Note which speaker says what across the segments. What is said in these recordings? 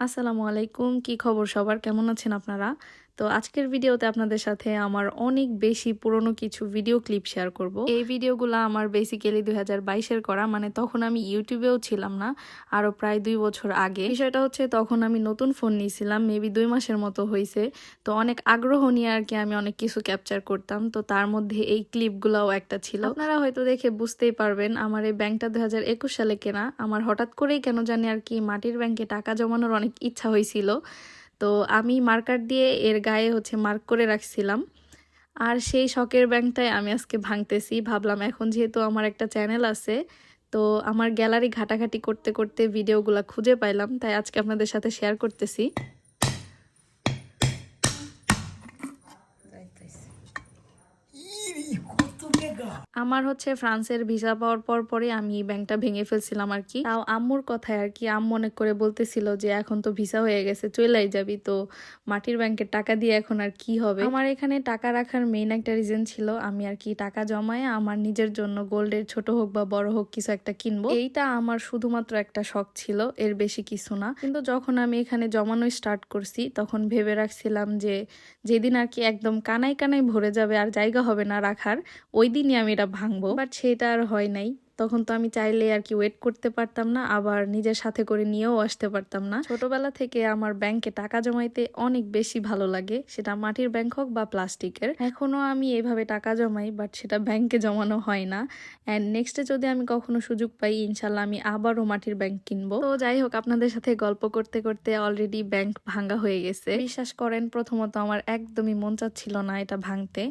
Speaker 1: আসসালামু আলাইকুম কি খবর সবার? কেমন আছেন আপনারা? তো আজকের ভিডিওতে আপনাদের সাথে আমার অনেক বেশি পুরনো কিছু ভিডিও ক্লিপ শেয়ার করব। এই ভিডিওগুলো আমার বেসিক্যালি দুই হাজার বাইশের করা মানে তখন আমি ইউটিউবেও ছিলাম না আরও প্রায় দুই বছর আগে। বিষয়টা হচ্ছে, তখন আমি নতুন ফোন নিয়েছিলাম মেবি দুই মাসের মতো হয়েছে তো অনেক আগ্রহ নিয়ে আর কি আমি অনেক কিছু ক্যাপচার করতাম। তো তার মধ্যে এই ক্লিপগুলোও একটা ছিল। আপনারা হয়তো দেখে বুঝতেই পারবেন, আমার এই ব্যাংকটা দুই হাজার একুশ সালে কেনা। আমার হঠাৎ করেই কেন জানি আর কি মাটির ব্যাংকে টাকা জমানোর অনেক ইচ্ছা হয়েছিল তো আমি মার্কার দিয়ে এর গায়ে হচ্ছে মার্ক করে রাখছিলাম। আর সেই শখের ব্যাংকটাই আমি আজকে ভাঙতেছি। ভাবলাম এখন যেহেতু আমার একটা চ্যানেল আছে, তো আমার গ্যালারি ঘাটাঘাটি করতে করতে ভিডিওগুলো খুঁজে পাইলাম। তাই আজকে আপনাদের সাথে শেয়ার করতেছি। আমার হচ্ছে ফ্রান্সের ভিসা পাওয়ার পর পরে আমি এই ব্যাংকটা ভেঙে ফেলছিলাম আর কি। তাও আম্মুর কথায় আর কি, আম্মু অনেক করে বলতেছিল যে এখন তো ভিসা হয়ে গেছে, চলেই যাবি, তো মাটির ব্যাংকের টাকা দিয়ে এখন আর কি হবে। আমার এখানে টাকা রাখার মেইন একটা রিজন ছিল, আমি আর কি টাকা জমায় আমার নিজের জন্য গোল্ডের ছোট হোক বা বড় হোক কিছু একটা কিনবো। এইটা আমার শুধুমাত্র একটা শখ ছিল, এর বেশি কিছু না। কিন্তু যখন আমি এখানে জমানো স্টার্ট করছি, তখন ভেবে রাখছিলাম যে যেদিন আর কি একদম কানায় কানায় ভরে যাবে আর জায়গা হবে না রাখার, ওই দিনই আমি এটা ভাঙবো বাট সেটা আর হয় নাই তখন তো আমি চাইলে আর কি ওয়েট করতে পারতাম না, আবার নিজের সাথে করে নিয়েও আসতে পারতাম না। ছোটবেলা থেকে আমার ব্যাংকে টাকা জমাইতে অনেক বেশি ভালো লাগে, সেটা মাটির ব্যাংক হোক বা প্লাস্টিকের এখনও আমি এভাবে টাকা জমাই বাট সেটা ব্যাংকে জমানো হয় না। অ্যান্ড নেক্সটে যদি আমি কখনো সুযোগ পাই, ইনশাল্লাহ আমি আবারও মাটির ব্যাংক কিনবো। তো যাই হোক, আপনাদের সাথে গল্প করতে করতে অলরেডি ব্যাংক ভাঙ্গা হয়ে গেছে। বিশ্বাস করেন, প্রথমত আমার একদমই মন চাচ্ছিল না এটা ভাঙতে।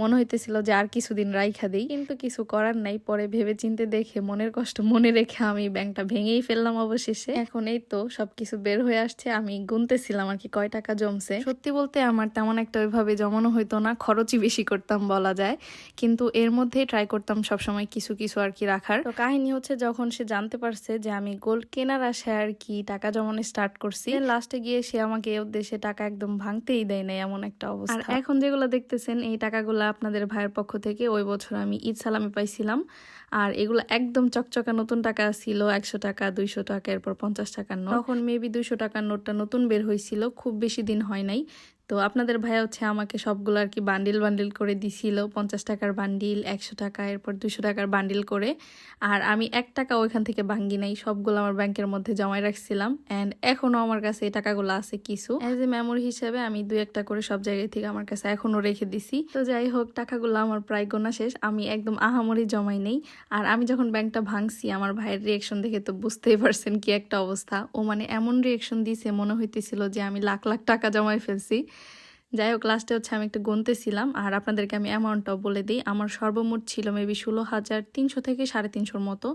Speaker 1: মনে হইতেছিল যে আর কিছুদিন রাইখা দিই। কিন্তু কিছু করার নাই, পরে ভেবে চিনতে দেখে মনের কষ্ট মনে রেখে আমি ব্যাংকটা ভেঙেই ফেললাম অবশেষে। এখন এই তো সবকিছু বের হয়ে আসছে। আমি গুনতেছিলাম আর কি কয় টাকা জমছে। সত্যি বলতে আমার তেমন একটা ওইভাবে জমানো হইতো না, খরচই বেশি করতাম বলা যায়। কিন্তু এর মধ্যে ট্রাই করতাম সবসময় কিছু কিছু আর কি রাখার। তো কাহিনী হচ্ছে যখন সে জানতে পারছে যে আমি গোল্ড কেনার আশায় আর কি টাকা জমানো স্টার্ট করছি লাস্টে গিয়ে সে আমাকে এ উদ্দেশ্যে টাকা একদম ভাঙতেই দেয় না এমন একটা অবস্থা। এখন যেগুলো দেখতেছেন, এই টাকাগুলো আপনাদের ভাইয়ের পক্ষ থেকে ওই বছর আমি ঈদ সালামে পাইছিলাম। আর এগুলো একদম চকচকা নতুন টাকা ছিল, একশো টাকা, দুইশো টাকা, এরপর পঞ্চাশ টাকার নোট। তখন মেবি দুইশো টাকার নোটটা নতুন বের হয়েছিল, খুব বেশি দিন হয় নাই। তো আপনাদের ভাই হচ্ছে আমাকে সবগুলো আর কি বান্ডিল বান্ডিল করে দিছিল। পঞ্চাশ টাকার বান্ডিল একশো টাকা, এরপর দুশো টাকার বান্ডিল করে। আর আমি এক টাকা ওইখান থেকে ভাঙ্গি নাই, সবগুলো আমার ব্যাংকের মধ্যে জমায় রাখছিলাম। অ্যান্ড এখনও আমার কাছে এই টাকাগুলো আছে কিছু। অ্যাজ এ মেমোরি হিসেবে আমি দু একটা করে সব জায়গায় থেকে আমার কাছে এখনও রেখে দিছি। তো যাই হোক, টাকাগুলো আমার প্রায় গোনা শেষ। আমি একদম আহামরি জমাই নেই। আর আমি যখন ব্যাংকটা ভাঙছি, আমার ভাইয়ের রিয়েকশন দেখে তো বুঝতেই পারছেন কি একটা অবস্থা। ও মানে এমন রিয়েকশন দিয়েছে মনে হইতেছিল যে আমি লাখ লাখ টাকা জমায় ফেলছি। যাই হোক লাস্টে হচ্ছে আমি একটু গুনতেছিলাম, আর আপনাদেরকে আমি অ্যামাউন্টটাও বলে দিই। আমার সর্বমোট ছিল মেবি ষোলো হাজার তিনশো থেকে সাড়ে তিনশোর মতো।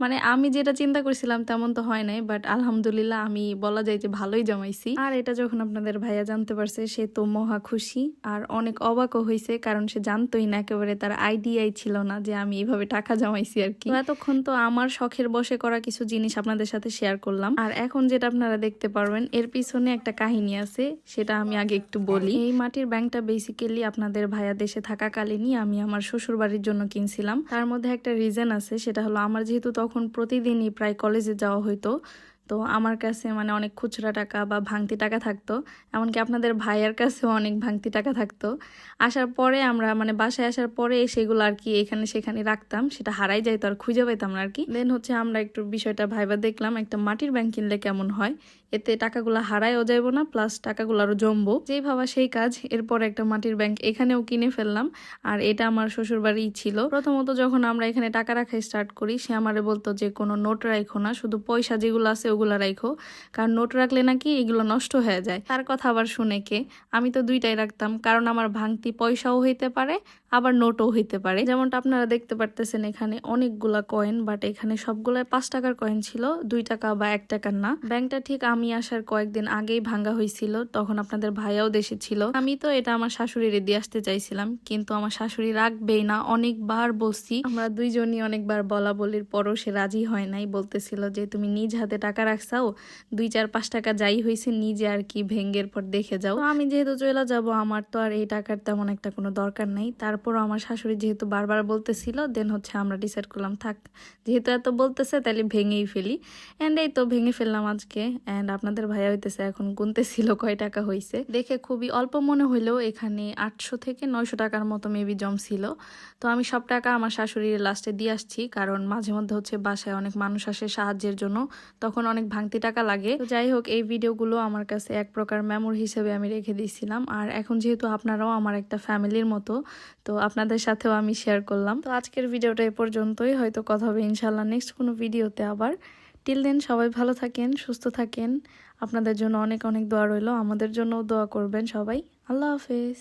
Speaker 1: মানে আমি যেটা চিন্তা করছিলাম তেমন তো হয় নাই বাট আলহামদুলিল্লাহ আমি বলা যায় যে ভালোই জমাইছি। আর এটা যখন আপনাদের ভাইয়া জানতে পারছে, সে তো মহা খুশি, আর অনেক অবাকও হয়েছে কারণ সে জানতোই না, একেবারে তার আইডিয়াই ছিল না যে আমি এইভাবে টাকা জমাইছি আর কি। এতক্ষণ তো আমার শখের বসে করা কিছু জিনিস আপনাদের সাথে শেয়ার করলাম। আর এখন যেটা আপনারা দেখতে পারবেন, এর পিছনে একটা কাহিনী আছে, সেটা আমি আগে একটু বলি। এই মাটির ব্যাংকটা বেসিক্যালি আপনাদের ভাইয়া দেশে থাকাকালীনই আমি আমার শ্বশুর বাড়ির জন্য কিনছিলাম। তার মধ্যে একটা রিজন আছে, সেটা হলো আমার যেহেতু তখন প্রতিদিনই প্রায় কলেজে যাওয়া হইতো তো আমার কাছে মানে অনেক খুচরা টাকা বা ভাঙতি টাকা থাকতো, এমনকি আপনাদের ভাইয়ের কাছেও অনেক ভাঙতি টাকা থাকতো। আসার পরে আমরা মানে বাসায় আসার পরে সেগুলো আর কি এখানে সেখানে রাখতাম, সেটা হারাই যাইতো আর খুঁজে পাইতাম না আর কি। দেন হচ্ছে আমরা একটু বিষয়টা ভাইবা দেখলাম, একটা মাটির ব্যাংক কিনলে কেমন হয়? এতে টাকাগুলো হারাইও যাইব না প্লাস টাকাগুলো আরও জমবো। যেই ভাবা সেই কাজ, এরপর একটা মাটির ব্যাংক এখানেও কিনে ফেললাম, আর এটা আমার শ্বশুর বাড়ি ছিল। প্রথমত যখন আমরা এখানে টাকা রাখা স্টার্ট করি, সে আমারে বলতো যে কোনো নোট রাখো না, শুধু পয়সা যেগুলো আছে ওগুলো রাখো কারণ নোট রাখলে নাকি এগুলো নষ্ট হয়ে যায়। তার কথা আবার শুনে কে? আমি তো দুইটাই রাখতাম, কারণ আমার ভাঙতি পয়সাও হইতে পারে, আবার নোটও হইতে পারে। যেমনটা আপনারা দেখতে পারতেছেন এখানে অনেকগুলা কয়েন বাট এখানে সবগুলাই পাঁচ টাকার কয়েন ছিল, দুই টাকা বা এক টাকার না। ব্যাংকটা ঠিক আমি আসার কয়েকদিন আগেই ভাঙ্গা হয়েছিল তখন আপনাদের ভাইয়াও দেশে ছিল। আমি তো এটা আমার শাশুড়ির দিয়ে আসতে চাইছিলাম, কিন্তু আমার শাশুড়ি রাখবেই না। অনেকবার বলছি, আমরা দুইজনই অনেকবার বলা বলির পরও সে রাজি হয় নাই, বলতেছিল যে তুমি নিজ হাতে টাকা রাখছাও দুই চার পাঁচ টাকা যাই হয়েছে নিজে আর কি ভেঙ্গের পর দেখে যাও। আমি যেহেতু চলে যাব, আমার তো আর এই টাকার তেমন একটা কোনো দরকার নেই। তারপরও আমার শাশুড়ি যেহেতু বারবার বলতেছিল দেন হচ্ছে আমরা ডিসাইড করলাম, থাক। যেহেতু এত বলতেছে তাহলে ভেঙেই ফেলি। অ্যান্ড এই তো ভেঙে ফেললাম আজকে। অ্যান্ড আপনাদের ভাইয়া হইতেছে, এখন গুনতেছিল কয় টাকা হয়েছে দেখে খুবই অল্প মনে হইলেও এখানে আটশো থেকে নয়শো টাকার মতো মেবি জমছিল তো আমি সব টাকা আমার শাশুড়ির লাস্টে দিয়ে আসছি, কারণ মাঝে মধ্যে হচ্ছে বাসায় অনেক মানুষ আসে সাহায্যের জন্য। তখন অনেক ভাঙতি টাকা লাগে। তো যাই হোক, এই ভিডিওগুলো আমার কাছে এক প্রকার মেমোর হিসেবে আমি রেখে দিয়েছিলাম। আর এখন যেহেতু আপনারাও আমার একটা ফ্যামিলির মতো, তো আপনাদের সাথেও আমি শেয়ার করলাম। তো আজকের ভিডিওটা এ পর্যন্তই। হয়তো কথা হবে ইনশাল্লাহ নেক্সট কোনো ভিডিওতে আবার। টিল দেন সবাই ভালো থাকেন, সুস্থ থাকেন। আপনাদের জন্য অনেক অনেক দোয়া রইল। আমাদের জন্যও দোয়া করবেন সবাই। আল্লাহ হাফেজ।